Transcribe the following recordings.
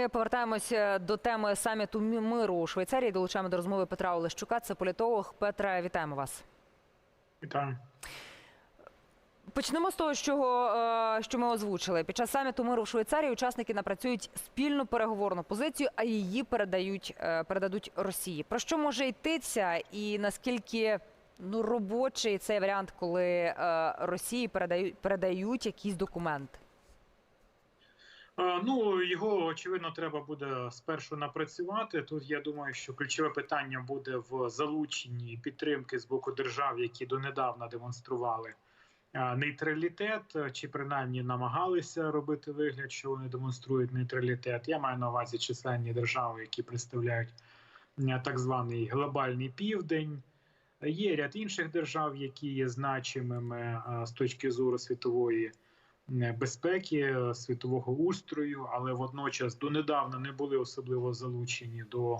Ми повертаємося до теми саміту мі- миру у Швейцарії. Долучаємо до розмови Петра Олещука. Це політолог. Петра, вітаємо вас. Вітаю. Почнемо з того, що, е, що ми озвучили. Під час саміту миру в Швейцарії учасники напрацюють спільну переговорну позицію, а її передають е, передадуть Росії. Про що може йтися, і наскільки ну робочий цей варіант, коли е, Росії передають передають якісь документи? Е, Ну його очевидно треба буде спершу напрацювати. Тут я думаю, що ключове питання буде в залученні підтримки з боку держав, які донедавна демонстрували е, нейтралітет, е, чи принаймні намагалися робити вигляд, що вони демонструють нейтралітет. Я маю на увазі численні держави, які представляють так званий глобальний південь. Є ряд інших держав, які є значимими з точки зору світової безпеки, е, світового устрою, але водночас донедавна не були особливо залучені до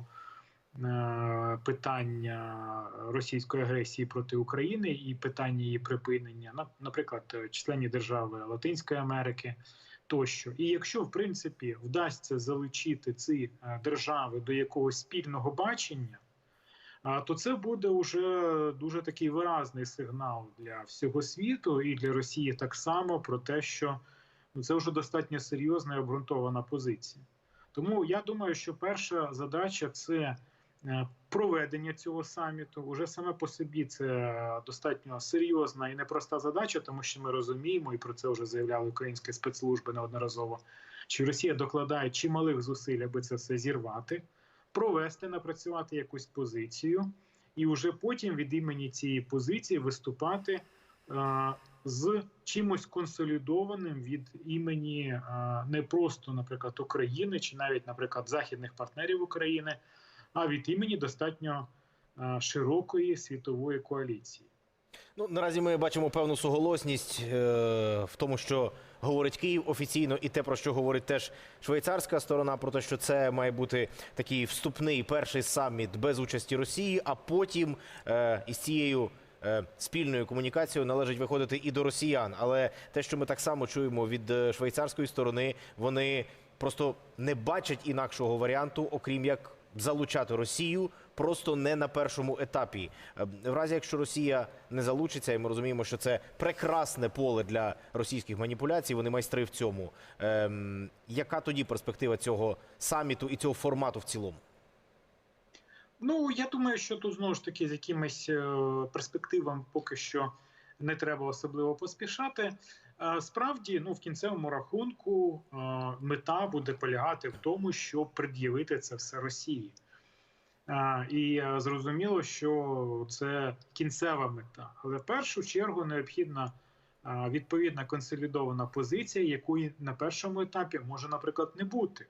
е, питання російської агресії проти України і питання її припинення, На- наприклад, е, численні держави Латинської Америки. Тощо, і якщо в принципі вдасться залучити ці е, держави до якогось спільного бачення, то це буде вже дуже такий виразний сигнал для всього світу і для Росії так само про те, що ну, це вже достатньо серйозна і обґрунтована позиція. Тому я думаю, що перша задача це е, проведення цього саміту. Уже саме по собі це достатньо серйозна і непроста задача, тому що ми розуміємо, і про це вже заявляли українські спецслужби неодноразово, що Росія докладає чималих зусиль, аби це все зірвати провести, напрацювати якусь позицію, і вже потім від імені цієї позиції виступати е, з чимось консолідованим від імені е, не просто, наприклад, України чи навіть, наприклад, західних партнерів України, а від імені достатньо е, широкої світової коаліції. Ну, наразі ми бачимо певну суголосність е, в тому, що говорить Київ офіційно, і те, про що говорить теж швейцарська сторона, про те, що це має бути такий вступний перший саміт без участі Росії, а потім е, із цією. е, Спільною комунікацією належить виходити і до росіян, але те, що ми так само чуємо від е, швейцарської сторони, вони просто не бачать інакшого варіанту, окрім як залучати Росію, просто не на першому етапі. Е, В разі, якщо Росія не залучиться, і ми розуміємо, що це прекрасне поле для російських маніпуляцій, вони майстри в цьому. Ем, яка тоді перспектива цього саміту і цього формату в цілому? Ну я думаю, що тут знову ж таки з якимись е, перспективами поки що не треба особливо поспішати. Справді, ну в кінцевому рахунку мета буде полягати в тому, щоб пред'явити це все Росії. І е, зрозуміло, що це кінцева мета, але в першу чергу необхідна відповідна консолідована позиція, якої на першому етапі може, наприклад, не бути.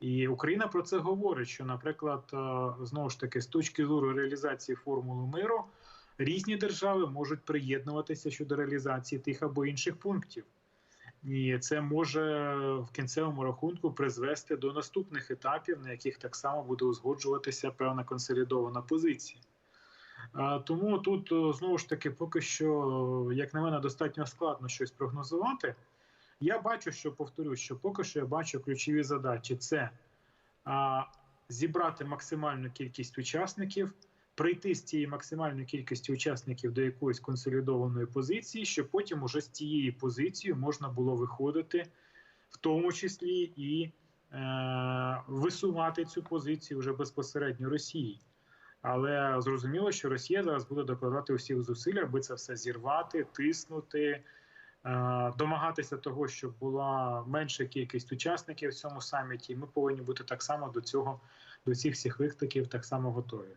І Україна про це говорить. Що, наприклад, знову ж таки, з точки зору реалізації формули миру, різні держави можуть приєднуватися щодо реалізації тих або інших пунктів, і це може в кінцевому рахунку призвести до наступних етапів, на яких так само буде узгоджуватися певна консолідована позиція. Тому тут знову ж таки, поки що, як на мене, достатньо складно щось прогнозувати. Я бачу, що повторюсь, що поки що я бачу ключові задачі: це зібрати максимальну кількість учасників, прийти з цієї максимальної кількості учасників до якоїсь консолідованої позиції, щоб потім уже з цієї позиції можна було виходити, в тому числі і е, висувати цю позицію вже безпосередньо Росії. Але зрозуміло, що Росія зараз буде докладати усіх зусиль, аби це все зірвати, тиснути. Е, домагатися того, щоб була менша кількість учасників в цьому саміті. Ми повинні бути так само до цього, до цих всіх викликів так само готові.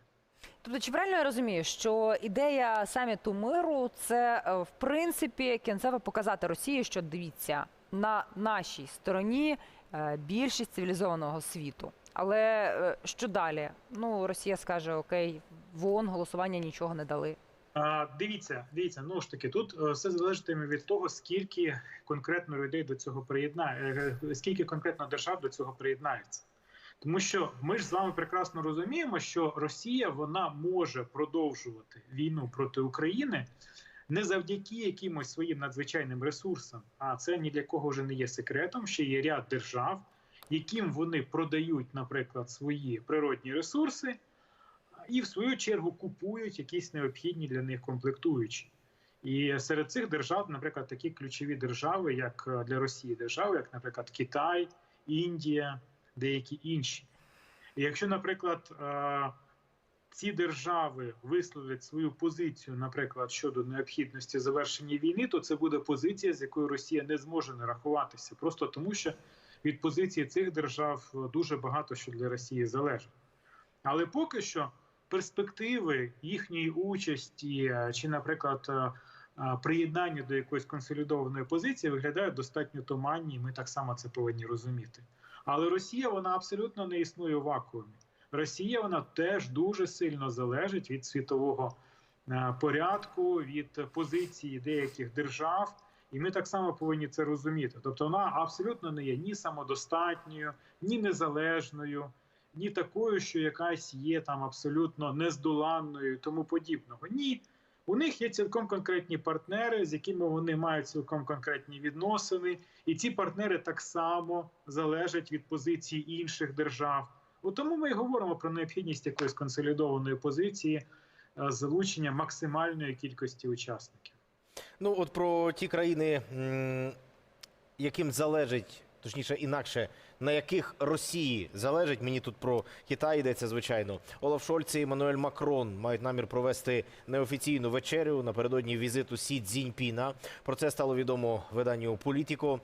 Тобто, чи правильно я розумію, що ідея саміту миру це е, в принципі кінцево показати Росії, що дивіться на нашій стороні е, більшість цивілізованого світу. Але е, що далі? Ну Росія скаже: Окей, вон голосування нічого не дали. А, дивіться, дивіться, ну ж таки, тут все залежатиме від того, скільки конкретно людей до цього приєднає, скільки конкретно держав до цього приєднається. Тому що ми ж з вами прекрасно розуміємо, що Росія вона може продовжувати війну проти України не завдяки якимось своїм надзвичайним ресурсам. А це ні для кого вже не є секретом. Ще є ряд держав, яким вони продають, наприклад, свої природні ресурси, і в свою чергу купують якісь необхідні для них комплектуючі. І серед цих держав, наприклад, такі ключові держави, як для Росії держави, як, наприклад, Китай, Індія, деякі інші. І якщо, наприклад, е, ці держави висловлять свою позицію, наприклад, щодо необхідності завершення війни, то це буде позиція, з якою Росія не зможе не рахуватися, просто тому що від позиції цих держав дуже багато що для Росії залежить. Але поки що перспективи їхньої участі, е, чи, наприклад, е, приєднання до якоїсь консолідованої позиції виглядають достатньо туманні, і ми так само це повинні розуміти. Але Росія вона абсолютно не існує у вакуумі. Росія вона теж дуже сильно залежить від світового е, порядку, від позиції деяких держав. І ми так само повинні це розуміти. Тобто вона абсолютно не є ні самодостатньою, ні незалежною, ні такою, що якась є там абсолютно нездоланною тому подібного. Ні. У них є цілком конкретні партнери, з якими вони мають цілком конкретні відносини, і ці партнери так само залежать від позиції інших держав. От тому ми і говоримо про необхідність якоїсь консолідованої позиції е, залучення максимальної кількості учасників. Ну, от про ті країни, яким залежить, точніше, інакше, на яких Росії залежить, мені тут про Китай йдеться, звичайно. Олаф Шольц і Еммануель Макрон мають намір провести неофіційну вечерю напередодні візиту Сі Цзіньпіна. Про це стало відомо виданню Політіко.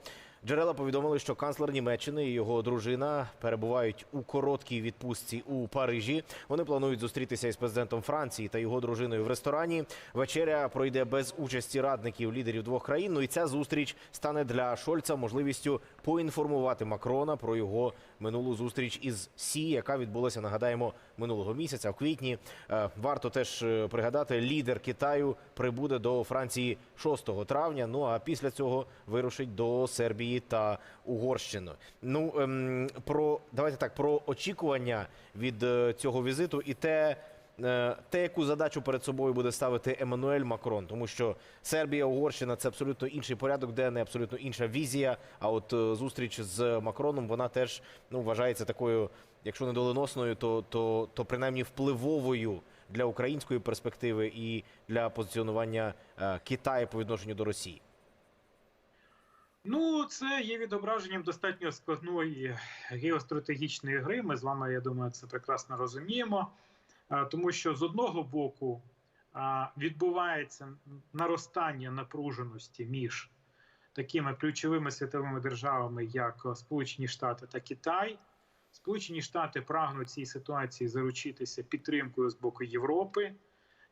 Джерела повідомили, що канцлер Німеччини і його дружина перебувають у короткій відпустці у Парижі. Вони планують зустрітися із президентом Франції та його дружиною в ресторані. Вечеря пройде без участі радників лідерів двох країн. Ну і ця зустріч стане для Шольца можливістю поінформувати Макрона про його минулу зустріч із Сі, яка відбулася, нагадаємо, минулого місяця в квітні. Е, Варто теж е, пригадати, лідер Китаю прибуде до Франції 6 травня. Ну а після цього вирушить до Сербії та Угорщини. Ну ем, про давайте так про очікування від е, цього візиту і те. е, Те, яку задачу перед собою буде ставити Еммануель Макрон, тому що Сербія, Угорщина це абсолютно інший порядок денний, абсолютно інша візія. А от е, зустріч з Макроном вона теж ну вважається такою, якщо не доленосною, то, то, то принаймні впливовою для української перспективи і для позиціонування Китаю по відношенню до Росії. Ну, це є відображенням достатньо складної геостратегічної гри. Ми з вами, я думаю, це прекрасно розуміємо. Тому що з одного боку відбувається наростання напруженості між такими ключовими світовими державами, як Сполучені Штати та Китай. Сполучені Штати прагнуть цій ситуації заручитися підтримкою з боку Європи.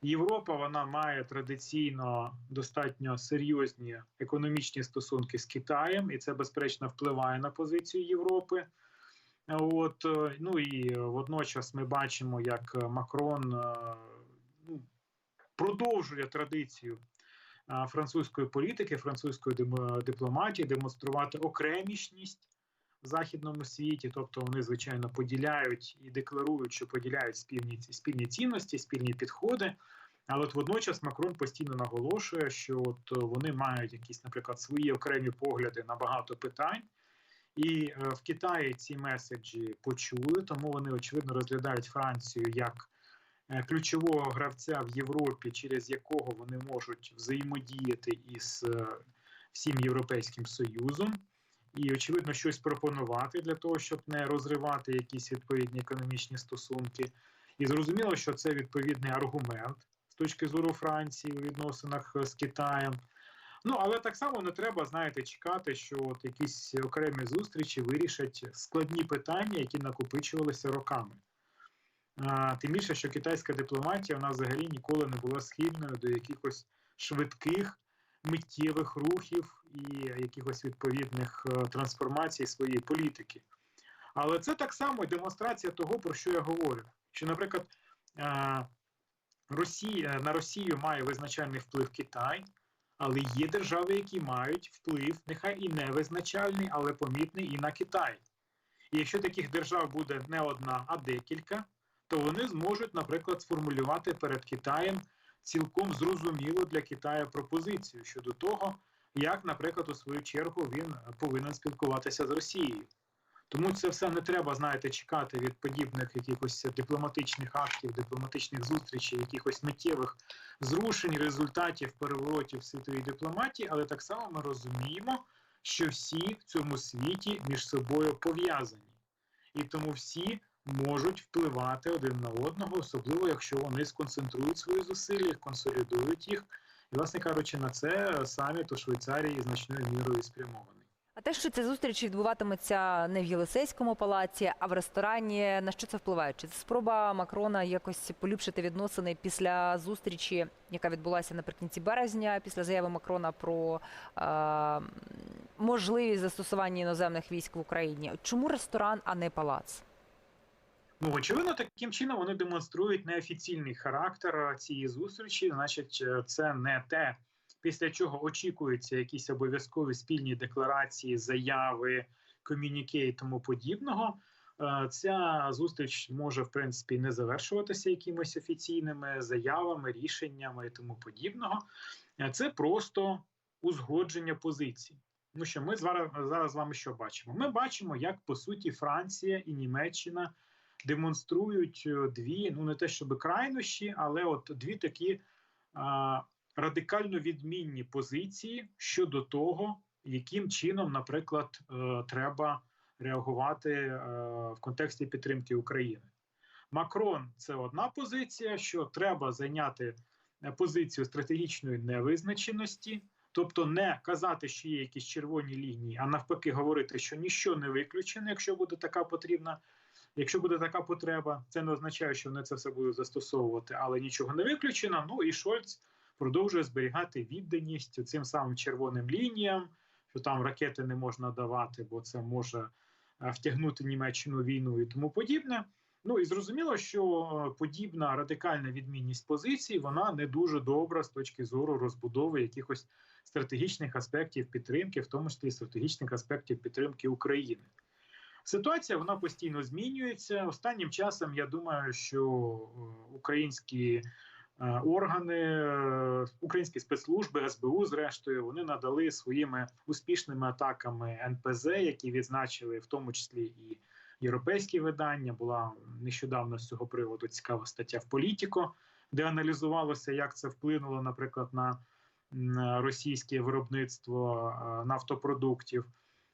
Європа вона має традиційно достатньо серйозні економічні стосунки з Китаєм, і це безперечно впливає на позицію Європи. От е, ну і водночас ми бачимо, як Макрон е, ну, продовжує традицію е, французької політики, французької дипломатії, демонструвати окремішність західному світі. Тобто вони звичайно поділяють і декларують, що поділяють спільні спільні цінності, спільні підходи. Але от водночас Макрон постійно наголошує, що от вони мають якісь, наприклад, свої окремі погляди на багато питань. І е, в Китаї ці меседжі почули, тому вони очевидно розглядають Францію як е, ключового гравця в Європі, через якого вони можуть взаємодіяти із е, всім європейським союзом, і очевидно щось пропонувати для того, щоб не розривати якісь відповідні економічні стосунки. І зрозуміло, що це відповідний аргумент з точки зору Франції у відносинах з Китаєм. Ну але так само не треба, знаєте, чекати, що от якісь окремі зустрічі вирішать складні питання, які накопичувалися роками. Тим більше, що китайська дипломатія вона взагалі ніколи не була схильною до якихось швидких миттєвих рухів і якихось відповідних е, трансформацій своєї політики. Але це так само демонстрація того, про що я говорю. Що, наприклад, е, Росія на Росію має визначальний вплив Китай. Але є держави, які мають вплив, нехай і не визначальний, але помітний і на Китай. І якщо таких держав буде не одна, а декілька, то вони зможуть, наприклад, сформулювати перед Китаєм цілком зрозумілу для Китаю пропозицію щодо того, як, наприклад, у свою чергу він повинен спілкуватися з Росією. Тому це все не треба, знаєте, чекати від подібних якихось дипломатичних актів, дипломатичних зустрічей, якихось миттєвих зрушень, результатів переворотів світової дипломатії. Але так само ми розуміємо, що всі в цьому світі між собою пов'язані, і тому всі можуть впливати один на одного, особливо якщо вони сконцентрують свої зусилля, консолідують їх. І, власне кажучи, на це саміт у Швейцарії значною мірою спрямований. А те, що ця зустріч відбуватиметься не в Єлисейському палаці, а в ресторані, на що це впливає? Чи це спроба Макрона якось поліпшити відносини після зустрічі, яка відбулася наприкінці березня, після заяви Макрона про е, можливість застосування іноземних військ в Україні? Чому ресторан, а не палац? Ну, очевидно, таким чином вони демонструють неофіційний характер цієї зустрічі. Значить, е, це не те, після чого очікуються якісь обов'язкові спільні декларації, заяви, комюніке і тому подібного. Е, Ця зустріч може в принципі не завершуватися якимись офіційними заявами, рішеннями і тому подібного. Е, Це просто узгодження позицій. Ну що ми зараз, зараз з вами що бачимо? Ми бачимо, як по суті Франція і Німеччина демонструють е, дві, ну не те, щоб крайнощі, але от дві такі а, радикально відмінні позиції щодо того, яким чином, наприклад, е, треба реагувати е, в контексті підтримки України. Макрон це одна позиція, що треба зайняти позицію стратегічної невизначеності, тобто не казати, що є якісь червоні лінії, а навпаки, говорити, що ніщо не виключено, якщо буде така потрібна. Якщо буде така потреба, це не означає, що вони це все будуть застосовувати, але нічого не виключено. Ну і Шольц продовжує зберігати відданість цим самим червоним лініям, що там ракети не можна давати, бо це може е, втягнути Німеччину війну і тому подібне. Ну і зрозуміло, що е, подібна радикальна відмінність позицій вона не дуже добра з точки зору розбудови якихось стратегічних аспектів підтримки, в тому числі стратегічних аспектів підтримки України. Ситуація вона постійно змінюється. Останнім часом я думаю, що е, українські е, органи, е, українські спецслужби, СБУ, зрештою, вони надали своїми успішними атаками НПЗ, які відзначили в тому числі і європейські видання. Була нещодавно з цього приводу цікава стаття в Політіко, де аналізувалося, як це вплинуло, наприклад, на російське виробництво нафтопродуктів.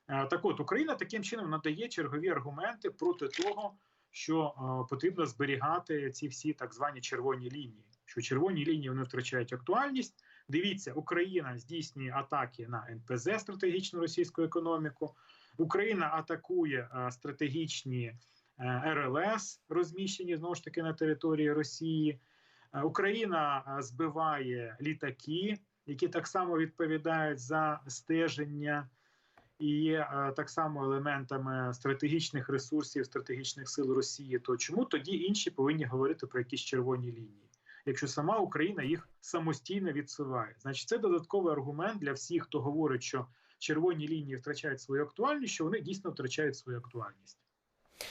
Е, Так от Україна таким чином надає чергові аргументи проти того, що е, потрібно зберігати ці всі так звані червоні лінії. Що червоні лінії вони втрачають актуальність. Дивіться, Україна здійснює атаки на НПЗ стратегічну російську економіку. Україна атакує е, стратегічні РЛС, розміщені знову ж таки на території Росії. Україна збиває літаки, які так само відповідають за стеження і є е, так само елементами стратегічних ресурсів, стратегічних сил Росії. То чому тоді інші повинні говорити про якісь червоні лінії? Якщо сама Україна їх самостійно відсуває, значить це додатковий аргумент для всіх, хто говорить, що червоні лінії втрачають свою актуальність, що вони дійсно втрачають свою актуальність.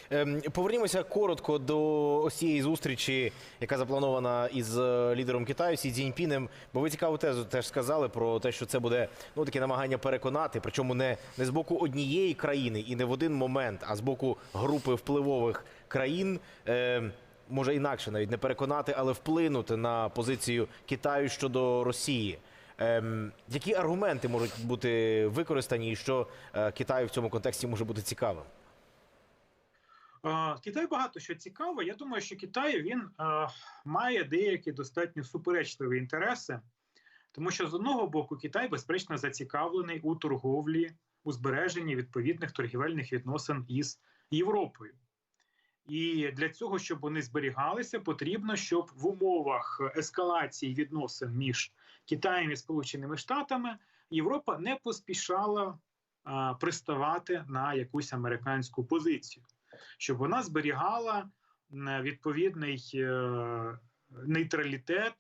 Ем, Повернімося коротко до ось цієї зустрічі, яка запланована із е, лідером Китаю Сі Цзіньпінем. Бо ви цікаву тезу теж сказали про те, що це буде ну таке намагання переконати, причому не, не з боку однієї країни і не в один момент, а з боку групи впливових країн. Е, може інакше навіть не переконати, але вплинути на позицію Китаю щодо Росії. Ем, які аргументи можуть бути використані, і що е, Китаю в цьому контексті може бути цікавим? Китай багато що цікаво. Я думаю, що Китай він має деякі достатньо суперечливі інтереси, тому що з одного боку Китай безперечно зацікавлений у торговлі, у збереженні відповідних торгівельних відносин із Європою. І для цього, щоб вони зберігалися, потрібно, щоб в умовах ескалації відносин між Китаєм і Сполученими Штатами Європа не поспішала а, приставати на якусь американську позицію, щоб вона зберігала відповідний е, нейтралітет,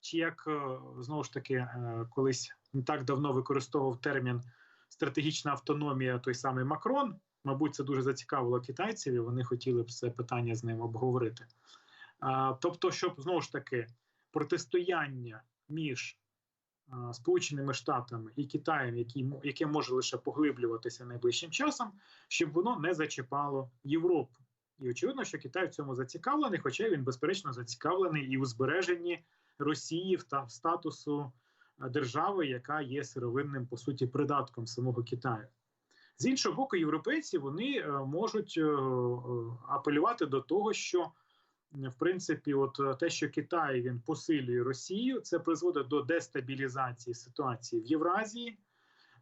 чи як е, знову ж таки е, колись не так давно використовував термін стратегічна автономія, той самий Макрон. Мабуть, це дуже зацікавило китайців, і вони хотіли б це питання з ним обговорити. Тобто, щоб знову ж таки протистояння між Сполученими Штатами і Китаєм, мо- яке може лише поглиблюватися найближчим часом, щоб воно не зачіпало Європу. І очевидно, що Китай в цьому зацікавлений, хоча він безперечно зацікавлений і у збереженні Росії в та- статусу е, держави, яка є сировинним по суті придатком самого Китаю. З іншого боку, європейці вони е, можуть е, апелювати до того, що в принципі, от е, те, що Китай він посилює Росію, це призводить до дестабілізації ситуації в Євразії,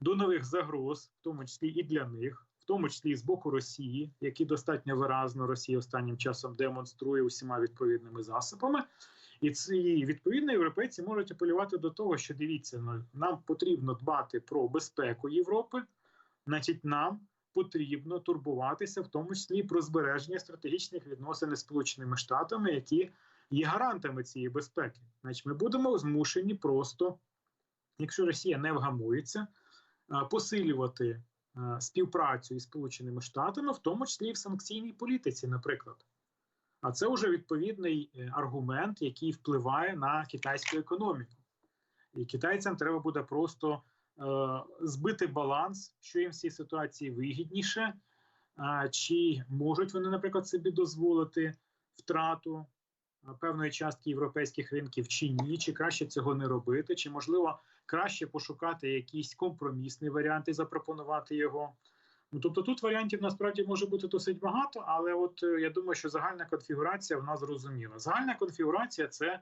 до нових загроз, в тому числі і для них, в тому числі і з боку Росії, які достатньо виразно Росія останнім часом демонструє усіма відповідними засобами. І ці відповідно європейці можуть апелювати до того, що дивіться, ну, нам потрібно дбати про безпеку Європи, значить, нам потрібно турбуватися, в тому числі про збереження стратегічних відносин із Сполученими Штатами, які є гарантами цієї безпеки. Значить, ми будемо змушені просто, якщо Росія не вгамується, е, посилювати е, співпрацю із Сполученими Штатами, в тому числі і в санкційній політиці, наприклад. А це вже відповідний е, аргумент, який впливає на китайську економіку. І китайцям треба буде просто збити баланс, що їм в цій ситуації вигідніше, чи можуть вони, наприклад, собі дозволити втрату певної частки європейських ринків, чи ні, чи краще цього не робити, чи можливо краще пошукати якийсь компромісний варіант і запропонувати його. Ну, тобто тут варіантів насправді може бути досить багато, але от е, я думаю, що загальна конфігурація вона зрозуміла. Загальна конфігурація це е,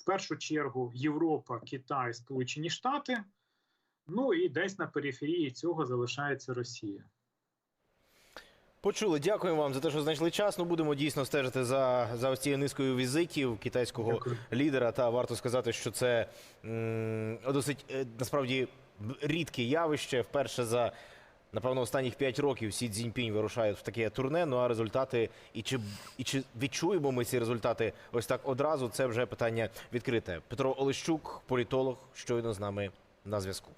в першу чергу Європа, Китай, Сполучені Штати. Ну і десь на периферії цього залишається Росія. Почули. Дякуємо вам за те, що знайшли час. Ну будемо дійсно стежити за, за ось цією низкою візитів китайського Дякую. лідера. Та варто сказати, що це м, досить е, насправді рідке явище. Вперше за напевно останніх 5 років Сі Цзіньпінь вирушають в таке турне. Ну а результати, і чи і чи відчуємо ми ці результати ось так одразу? Це вже питання відкрите. Петро Олещук, політолог, щойно з нами на зв'язку.